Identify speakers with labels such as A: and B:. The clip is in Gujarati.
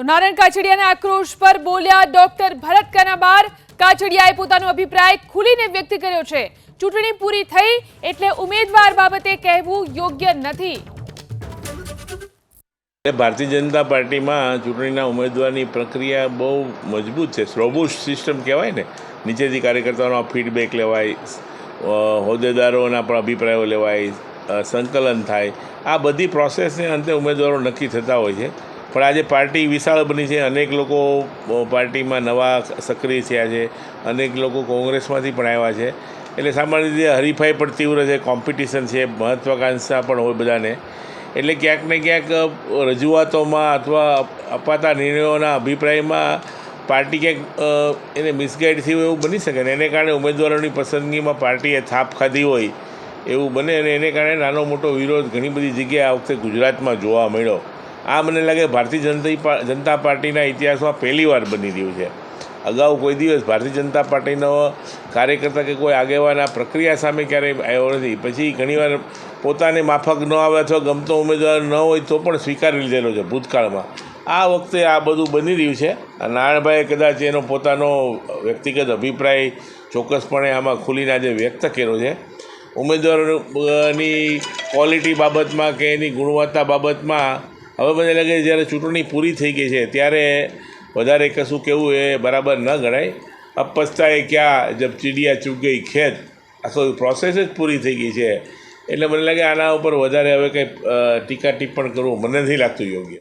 A: તો નારાયણ કાછડિયાના આક્રોશ પર બોલ્યા ડોક્ટર ભરત કનાબાર. કાછડિયાએ પોતાનો અભિપ્રાય ખુલીને વ્યક્ત કર્યો છે. ચૂંટણી પૂરી થઈ એટલે ઉમેદવાર બાબતે કહેવું યોગ્ય નથી.
B: ભારતીય જનતા પાર્ટીમાં ચૂંટણીના ઉમેદવારની પ્રક્રિયા બહુ મજબૂત છે. રોબુસ્ટ સિસ્ટમ કહેવાય ને, નીચેથી કાર્યકર્તાઓનો ફીડબેક લેવાય હોદ્દેદારોના પણ અભિપ્રાયો લેવાય સંકલન થાય. આ બધી પ્રોસેસને અંતે ઉમેદવારો નક્કી થતા હોય છે. પણ આજે પાર્ટી વિશાળ બની છે. અનેક લોકો પાર્ટીમાં નવા સક્રિય થયા છે. અનેક લોકો કોંગ્રેસમાંથી પણ આવ્યા છે. એટલે સામાન્ય રીતે હરીફાઈ પણ તીવ્ર છે, કોમ્પિટિશન છે, મહત્વાકાંક્ષા પણ હોય બધાને. એટલે ક્યાંક ને ક્યાંક રજૂઆતોમાં અથવા અપાતા નિર્ણયોના અભિપ્રાયમાં પાર્ટી ક્યાંક એને મિસગાઈડ થયું એવું બની શકે ને? એને કારણે ઉમેદવારોની પસંદગીમાં પાર્ટીએ થાપ ખાધી હોય એવું બને અને એને કારણે નાનો મોટો વિરોધ ઘણી બધી જગ્યાએ આ વખતે ગુજરાતમાં જોવા મળ્યો. આ મને લાગે ભારતીય જનતા જનતા પાર્ટીના ઇતિહાસમાં પહેલીવાર બની રહ્યું છે. અગાઉ કોઈ દિવસ ભારતીય જનતા પાર્ટીનો કાર્યકર્તા કે કોઈ આગેવાન આ પ્રક્રિયા સામે ક્યારેય આવ્યો નથી. પછી ઘણીવાર પોતાને માફક ન આવે અથવા ગમતો ઉમેદવાર ન હોય તો પણ સ્વીકારી લીધેલો છે ભૂતકાળમાં. આ વખતે આ બધું બની રહ્યું છે. નારાયણભાઈએ કદાચ એનો પોતાનો વ્યક્તિગત અભિપ્રાય ચોક્કસપણે આમાં ખુલીને આજે વ્યક્ત કર્યો છે. ઉમેદવારોની ક્વોલિટી બાબતમાં કે એની ગુણવત્તા બાબતમાં હવે મને લાગે છે જ્યારે ચૂંટણી પૂરી થઈ ગઈ છે ત્યારે વધારે કશું કહેવું એ બરાબર ન ગણાય. અબ પછતાએ ક્યાં જબ ચીડિયા ચૂક ગઈ ખેત. આખો પ્રોસેસ જ પૂરી થઈ ગઈ છે. એટલે મને લાગે આના ઉપર વધારે હવે કંઈ ટીકા ટિપ્પણ કરવું મને નથી લાગતું યોગ્ય.